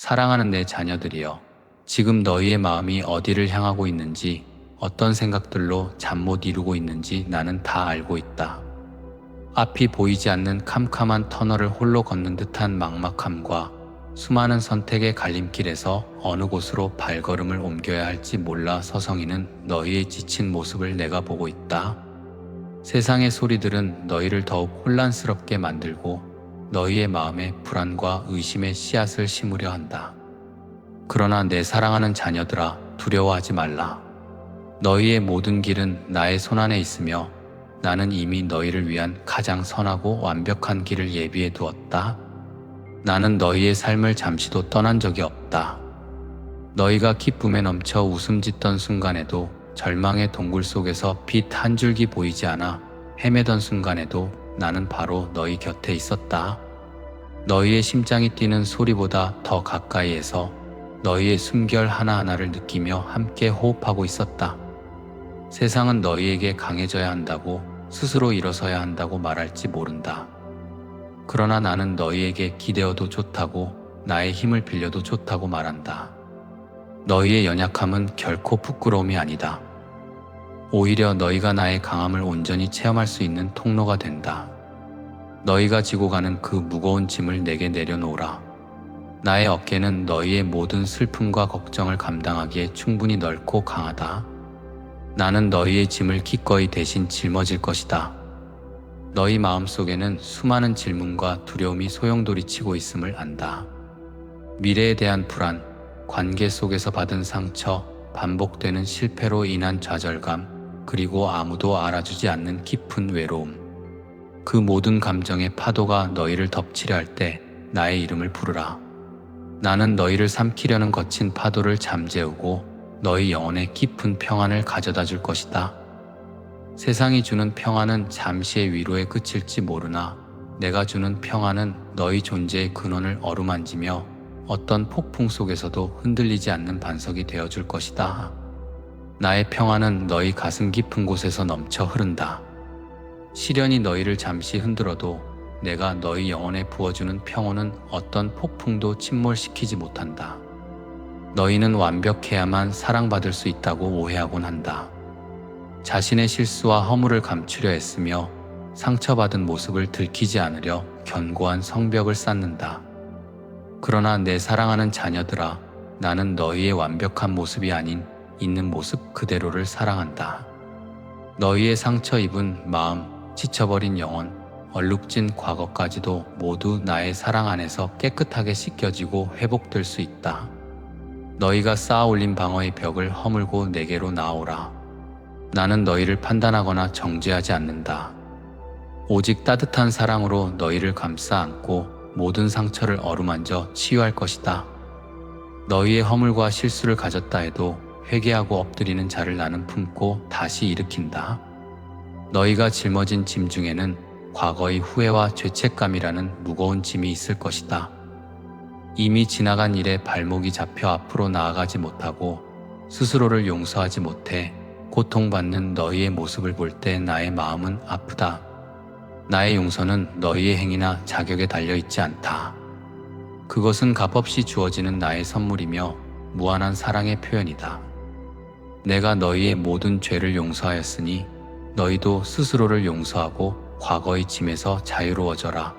사랑하는 내 자녀들이여, 지금 너희의 마음이 어디를 향하고 있는지, 어떤 생각들로 잠 못 이루고 있는지 나는 다 알고 있다. 앞이 보이지 않는 캄캄한 터널을 홀로 걷는 듯한 막막함과 수많은 선택의 갈림길에서 어느 곳으로 발걸음을 옮겨야 할지 몰라 서성이는 너희의 지친 모습을 내가 보고 있다. 세상의 소리들은 너희를 더욱 혼란스럽게 만들고 너희의 마음에 불안과 의심의 씨앗을 심으려 한다. 그러나 내 사랑하는 자녀들아 두려워하지 말라. 너희의 모든 길은 나의 손안에 있으며 나는 이미 너희를 위한 가장 선하고 완벽한 길을 예비해 두었다. 나는 너희의 삶을 잠시도 떠난 적이 없다. 너희가 기쁨에 넘쳐 웃음 짓던 순간에도 절망의 동굴 속에서 빛 한 줄기 보이지 않아 헤매던 순간에도 나는 바로 너희 곁에 있었다. 너희의 심장이 뛰는 소리보다 더 가까이에서 너희의 숨결 하나하나를 느끼며 함께 호흡하고 있었다. 세상은 너희에게 강해져야 한다고 스스로 일어서야 한다고 말할지 모른다. 그러나 나는 너희에게 기대어도 좋다고 나의 힘을 빌려도 좋다고 말한다. 너희의 연약함은 결코 부끄러움이 아니다. 오히려 너희가 나의 강함을 온전히 체험할 수 있는 통로가 된다. 너희가 지고 가는 그 무거운 짐을 내게 내려놓으라. 나의 어깨는 너희의 모든 슬픔과 걱정을 감당하기에 충분히 넓고 강하다. 나는 너희의 짐을 기꺼이 대신 짊어질 것이다. 너희 마음 속에는 수많은 질문과 두려움이 소용돌이치고 있음을 안다. 미래에 대한 불안, 관계 속에서 받은 상처, 반복되는 실패로 인한 좌절감, 그리고 아무도 알아주지 않는 깊은 외로움. 그 모든 감정의 파도가 너희를 덮치려 할 때 나의 이름을 부르라. 나는 너희를 삼키려는 거친 파도를 잠재우고 너희 영혼에 깊은 평안을 가져다 줄 것이다. 세상이 주는 평안은 잠시의 위로에 그칠지 모르나 내가 주는 평안은 너희 존재의 근원을 어루만지며 어떤 폭풍 속에서도 흔들리지 않는 반석이 되어 줄 것이다. 나의 평안은 너희 가슴 깊은 곳에서 넘쳐 흐른다. 시련이 너희를 잠시 흔들어도 내가 너희 영혼에 부어주는 평온은 어떤 폭풍도 침몰시키지 못한다. 너희는 완벽해야만 사랑받을 수 있다고 오해하곤 한다. 자신의 실수와 허물을 감추려 애쓰며 상처받은 모습을 들키지 않으려 견고한 성벽을 쌓는다. 그러나 내 사랑하는 자녀들아, 나는 너희의 완벽한 모습이 아닌 있는 모습 그대로를 사랑한다. 너희의 상처 입은 마음, 지쳐버린 영혼, 얼룩진 과거까지도 모두 나의 사랑 안에서 깨끗하게 씻겨지고 회복될 수 있다. 너희가 쌓아 올린 방어의 벽을 허물고 내게로 나오라. 나는 너희를 판단하거나 정죄하지 않는다. 오직 따뜻한 사랑으로 너희를 감싸 안고 모든 상처를 어루만져 치유할 것이다. 너희의 허물과 실수를 가졌다 해도 회개하고 엎드리는 자를 나는 품고 다시 일으킨다. 너희가 짊어진 짐 중에는 과거의 후회와 죄책감이라는 무거운 짐이 있을 것이다. 이미 지나간 일에 발목이 잡혀 앞으로 나아가지 못하고 스스로를 용서하지 못해 고통받는 너희의 모습을 볼 때 나의 마음은 아프다. 나의 용서는 너희의 행위나 자격에 달려 있지 않다. 그것은 값없이 주어지는 나의 선물이며 무한한 사랑의 표현이다. 내가 너희의 모든 죄를 용서하였으니 너희도 스스로를 용서하고 과거의 짐에서 자유로워져라.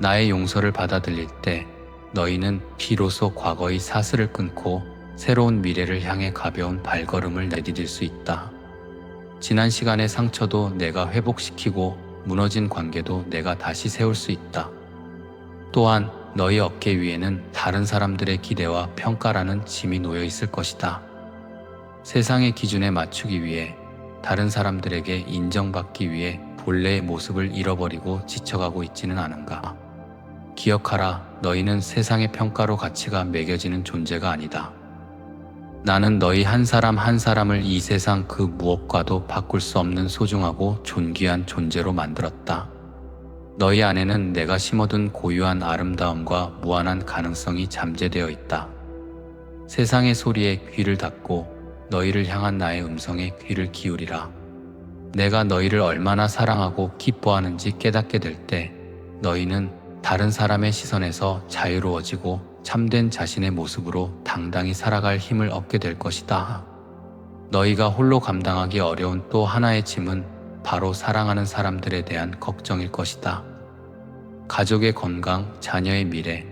나의 용서를 받아들일 때 너희는 비로소 과거의 사슬을 끊고 새로운 미래를 향해 가벼운 발걸음을 내디딜 수 있다. 지난 시간의 상처도 내가 회복시키고 무너진 관계도 내가 다시 세울 수 있다. 또한 너희 어깨 위에는 다른 사람들의 기대와 평가라는 짐이 놓여 있을 것이다. 세상의 기준에 맞추기 위해 다른 사람들에게 인정받기 위해 본래의 모습을 잃어버리고 지쳐가고 있지는 않은가. 기억하라, 너희는 세상의 평가로 가치가 매겨지는 존재가 아니다. 나는 너희 한 사람 한 사람을 이 세상 그 무엇과도 바꿀 수 없는 소중하고 존귀한 존재로 만들었다. 너희 안에는 내가 심어둔 고유한 아름다움과 무한한 가능성이 잠재되어 있다. 세상의 소리에 귀를 닫고 너희를 향한 나의 음성에 귀를 기울이라. 내가 너희를 얼마나 사랑하고 기뻐하는지 깨닫게 될 때 너희는 다른 사람의 시선에서 자유로워지고 참된 자신의 모습으로 당당히 살아갈 힘을 얻게 될 것이다. 너희가 홀로 감당하기 어려운 또 하나의 짐은 바로 사랑하는 사람들에 대한 걱정일 것이다. 가족의 건강, 자녀의 미래,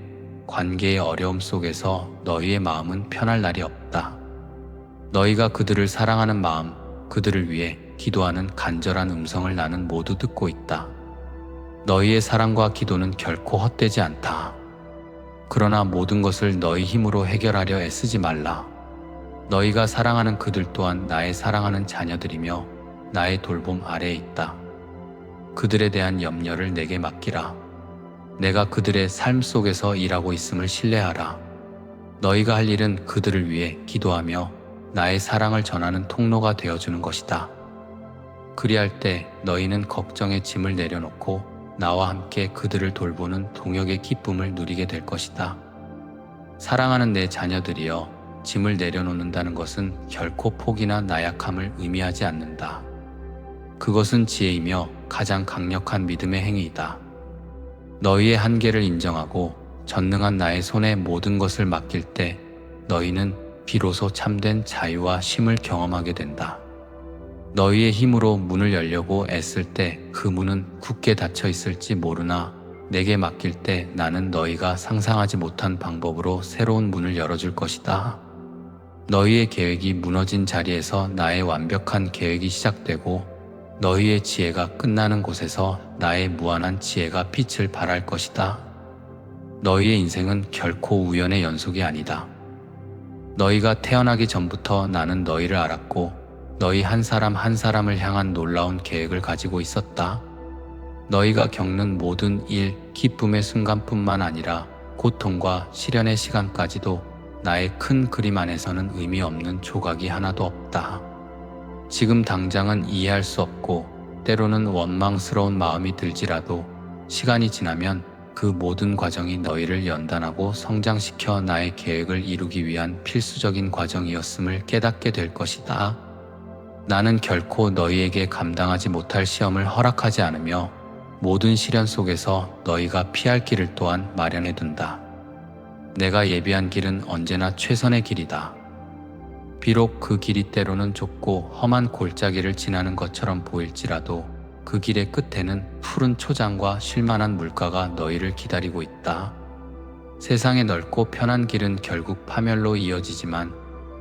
관계의 어려움 속에서 너희의 마음은 편할 날이 없다. 너희가 그들을 사랑하는 마음, 그들을 위해 기도하는 간절한 음성을 나는 모두 듣고 있다. 너희의 사랑과 기도는 결코 헛되지 않다. 그러나 모든 것을 너희 힘으로 해결하려 애쓰지 말라. 너희가 사랑하는 그들 또한 나의 사랑하는 자녀들이며 나의 돌봄 아래에 있다. 그들에 대한 염려를 내게 맡기라. 내가 그들의 삶 속에서 일하고 있음을 신뢰하라. 너희가 할 일은 그들을 위해 기도하며 나의 사랑을 전하는 통로가 되어주는 것이다. 그리할 때 너희는 걱정의 짐을 내려놓고 나와 함께 그들을 돌보는 동역의 기쁨을 누리게 될 것이다. 사랑하는 내 자녀들이여 짐을 내려놓는다는 것은 결코 포기나 나약함을 의미하지 않는다. 그것은 지혜이며 가장 강력한 믿음의 행위이다. 너희의 한계를 인정하고 전능한 나의 손에 모든 것을 맡길 때 너희는 비로소 참된 자유와 쉼을 경험하게 된다. 너희의 힘으로 문을 열려고 애쓸 때 그 문은 굳게 닫혀 있을지 모르나 내게 맡길 때 나는 너희가 상상하지 못한 방법으로 새로운 문을 열어줄 것이다. 너희의 계획이 무너진 자리에서 나의 완벽한 계획이 시작되고 너희의 지혜가 끝나는 곳에서 나의 무한한 지혜가 빛을 발할 것이다. 너희의 인생은 결코 우연의 연속이 아니다. 너희가 태어나기 전부터 나는 너희를 알았고 너희 한 사람 한 사람을 향한 놀라운 계획을 가지고 있었다. 너희가 겪는 모든 일, 기쁨의 순간뿐만 아니라 고통과 시련의 시간까지도 나의 큰 그림 안에서는 의미 없는 조각이 하나도 없다. 지금 당장은 이해할 수 없고 때로는 원망스러운 마음이 들지라도 시간이 지나면 그 모든 과정이 너희를 연단하고 성장시켜 나의 계획을 이루기 위한 필수적인 과정이었음을 깨닫게 될 것이다. 나는 결코 너희에게 감당하지 못할 시험을 허락하지 않으며 모든 시련 속에서 너희가 피할 길을 또한 마련해 둔다. 내가 예비한 길은 언제나 최선의 길이다. 비록 그 길이 때로는 좁고 험한 골짜기를 지나는 것처럼 보일지라도 그 길의 끝에는 푸른 초장과 쉴만한 물가가 너희를 기다리고 있다. 세상의 넓고 편한 길은 결국 파멸로 이어지지만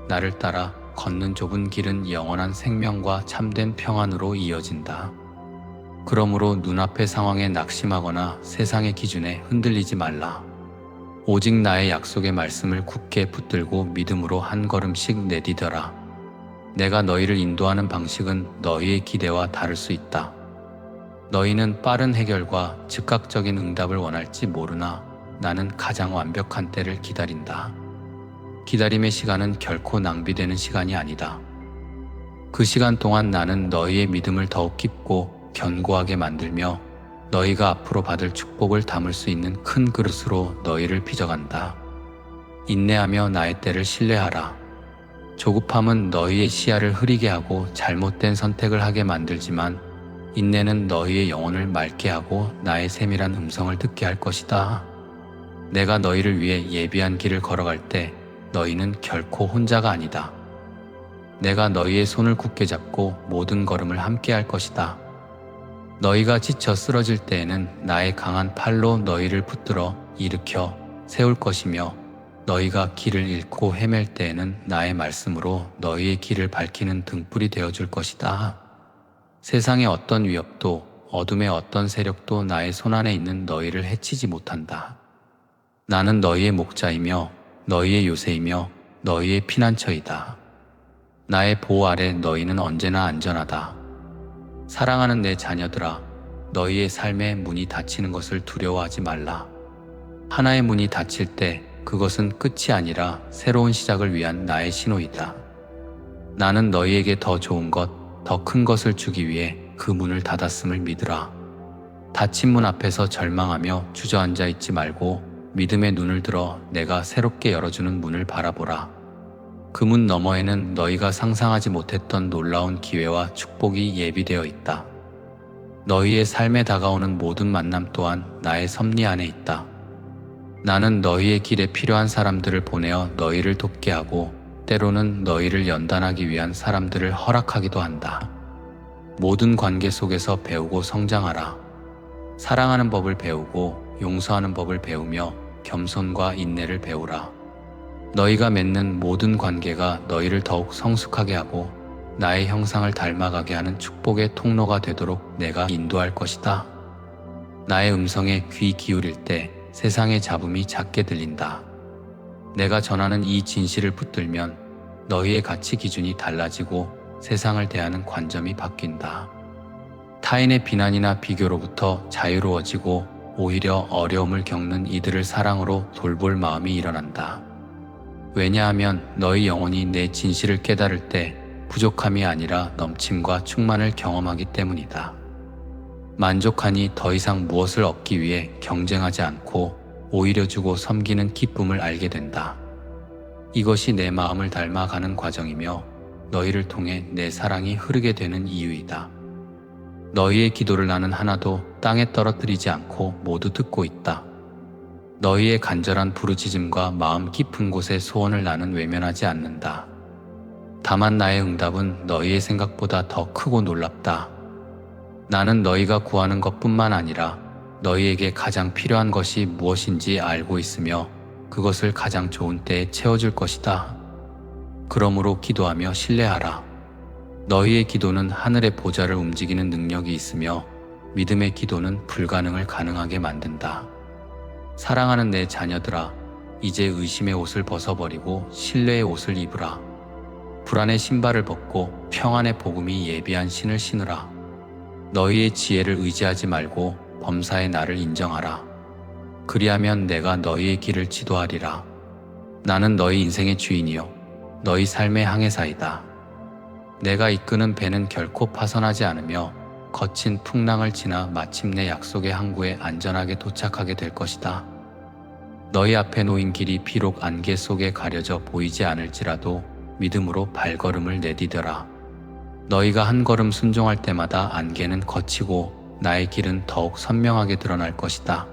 나를 따라 걷는 좁은 길은 영원한 생명과 참된 평안으로 이어진다. 그러므로 눈앞의 상황에 낙심하거나 세상의 기준에 흔들리지 말라. 오직 나의 약속의 말씀을 굳게 붙들고 믿음으로 한 걸음씩 내디뎌라. 내가 너희를 인도하는 방식은 너희의 기대와 다를 수 있다. 너희는 빠른 해결과 즉각적인 응답을 원할지 모르나 나는 가장 완벽한 때를 기다린다. 기다림의 시간은 결코 낭비되는 시간이 아니다. 그 시간 동안 나는 너희의 믿음을 더욱 깊고 견고하게 만들며 너희가 앞으로 받을 축복을 담을 수 있는 큰 그릇으로 너희를 빚어간다. 인내하며 나의 때를 신뢰하라. 조급함은 너희의 시야를 흐리게 하고 잘못된 선택을 하게 만들지만 인내는 너희의 영혼을 맑게 하고 나의 세밀한 음성을 듣게 할 것이다. 내가 너희를 위해 예비한 길을 걸어갈 때 너희는 결코 혼자가 아니다. 내가 너희의 손을 굳게 잡고 모든 걸음을 함께 할 것이다. 너희가 지쳐 쓰러질 때에는 나의 강한 팔로 너희를 붙들어 일으켜 세울 것이며 너희가 길을 잃고 헤맬 때에는 나의 말씀으로 너희의 길을 밝히는 등불이 되어 줄 것이다. 세상의 어떤 위협도 어둠의 어떤 세력도 나의 손안에 있는 너희를 해치지 못한다. 나는 너희의 목자이며 너희의 요새이며 너희의 피난처이다. 나의 보호 아래 너희는 언제나 안전하다. 사랑하는 내 자녀들아, 너희의 삶의 문이 닫히는 것을 두려워하지 말라. 하나의 문이 닫힐 때 그것은 끝이 아니라 새로운 시작을 위한 나의 신호이다. 나는 너희에게 더 좋은 것, 더 큰 것을 주기 위해 그 문을 닫았음을 믿으라. 닫힌 문 앞에서 절망하며 주저앉아 있지 말고 믿음의 눈을 들어 내가 새롭게 열어주는 문을 바라보라. 그 문 너머에는 너희가 상상하지 못했던 놀라운 기회와 축복이 예비되어 있다. 너희의 삶에 다가오는 모든 만남 또한 나의 섭리 안에 있다. 나는 너희의 길에 필요한 사람들을 보내어 너희를 돕게 하고 때로는 너희를 연단하기 위한 사람들을 허락하기도 한다. 모든 관계 속에서 배우고 성장하라. 사랑하는 법을 배우고 용서하는 법을 배우며 겸손과 인내를 배우라. 너희가 맺는 모든 관계가 너희를 더욱 성숙하게 하고 나의 형상을 닮아가게 하는 축복의 통로가 되도록 내가 인도할 것이다. 나의 음성에 귀 기울일 때 세상의 잡음이 작게 들린다. 내가 전하는 이 진실을 붙들면 너희의 가치 기준이 달라지고 세상을 대하는 관점이 바뀐다. 타인의 비난이나 비교로부터 자유로워지고 오히려 어려움을 겪는 이들을 사랑으로 돌볼 마음이 일어난다. 왜냐하면 너희 영혼이 내 진실을 깨달을 때 부족함이 아니라 넘침과 충만을 경험하기 때문이다. 만족하니 더 이상 무엇을 얻기 위해 경쟁하지 않고 오히려 주고 섬기는 기쁨을 알게 된다. 이것이 내 마음을 닮아가는 과정이며 너희를 통해 내 사랑이 흐르게 되는 이유이다. 너희의 기도를 나는 하나도 땅에 떨어뜨리지 않고 모두 듣고 있다. 너희의 간절한 부르짖음과 마음 깊은 곳의 소원을 나는 외면하지 않는다. 다만 나의 응답은 너희의 생각보다 더 크고 놀랍다. 나는 너희가 구하는 것뿐만 아니라 너희에게 가장 필요한 것이 무엇인지 알고 있으며 그것을 가장 좋은 때에 채워줄 것이다. 그러므로 기도하며 신뢰하라. 너희의 기도는 하늘의 보좌를 움직이는 능력이 있으며 믿음의 기도는 불가능을 가능하게 만든다. 사랑하는 내 자녀들아, 이제 의심의 옷을 벗어버리고 신뢰의 옷을 입으라. 불안의 신발을 벗고 평안의 복음이 예비한 신을 신으라. 너희의 지혜를 의지하지 말고 범사의 나를 인정하라. 그리하면 내가 너희의 길을 지도하리라. 나는 너희 인생의 주인이요. 너희 삶의 항해사이다. 내가 이끄는 배는 결코 파선하지 않으며 거친 풍랑을 지나 마침내 약속의 항구에 안전하게 도착하게 될 것이다. 너희 앞에 놓인 길이 비록 안개 속에 가려져 보이지 않을지라도 믿음으로 발걸음을 내디뎌라. 너희가 한 걸음 순종할 때마다 안개는 거치고 나의 길은 더욱 선명하게 드러날 것이다.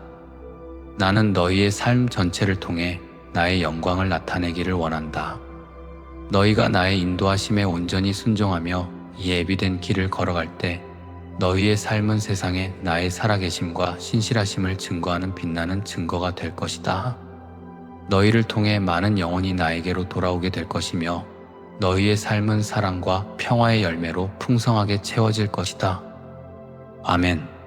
나는 너희의 삶 전체를 통해 나의 영광을 나타내기를 원한다. 너희가 나의 인도하심에 온전히 순종하며 예비된 길을 걸어갈 때 너희의 삶은 세상에 나의 살아계심과 신실하심을 증거하는 빛나는 증거가 될 것이다. 너희를 통해 많은 영혼이 나에게로 돌아오게 될 것이며 너희의 삶은 사랑과 평화의 열매로 풍성하게 채워질 것이다. 아멘.